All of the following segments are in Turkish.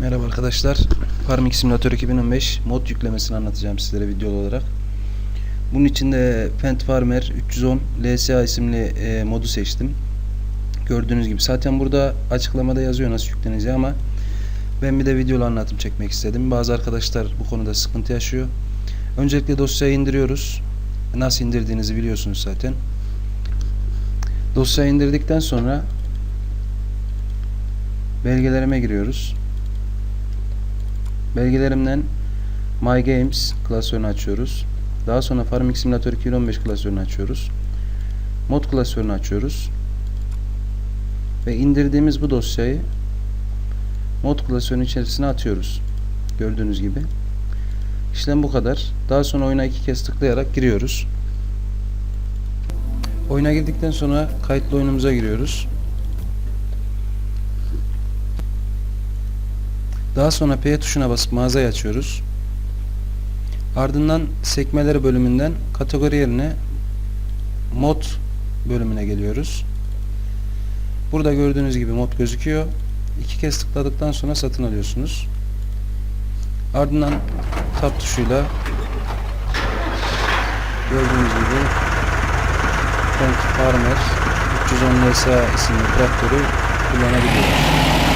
Merhaba arkadaşlar. Farming Simulator 2015 mod yüklemesini anlatacağım sizlere video olarak. Bunun için de Fent Farmer 310 LSA isimli e, modu seçtim. Gördüğünüz gibi zaten burada açıklamada yazıyor nasıl yükleneceği ama ben bir de videolu anlatım çekmek istedim. Bazı arkadaşlar bu konuda sıkıntı yaşıyor. Öncelikle dosyayı indiriyoruz. Nasıl indirdiğinizi biliyorsunuz zaten. Dosyayı indirdikten sonra belgelerime giriyoruz. Belgelerimden My Games klasörünü açıyoruz. Daha sonra Farming Simulator 2015 klasörünü açıyoruz. Mod klasörünü açıyoruz. Ve indirdiğimiz bu dosyayı mod klasörünün içerisine atıyoruz. Gördüğünüz gibi. İşlem bu kadar. Daha sonra oyuna iki kez tıklayarak giriyoruz. Oyuna girdikten sonra kayıtlı oyunumuza giriyoruz. Daha sonra P tuşuna basıp mağazayı açıyoruz. Ardından sekmeleri bölümünden kategori yerine mod bölümüne geliyoruz. Burada gördüğünüz gibi mod gözüküyor. İki kez tıkladıktan sonra satın alıyorsunuz. Ardından tab tuşuyla gördüğünüz gibi Fendt Farmer 310 LSA isimli traktörü kullanabiliyoruz.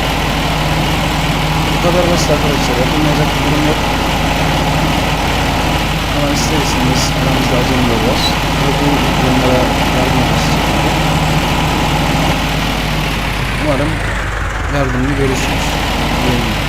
Kadar basit arkadaşlar. Yapılmayacak bir durum yok. Ama ister istemez aramızda acemiler var. Ve bu onlara yardım edeceğiz. Umarım yardımını görürsünüz. Beğenin.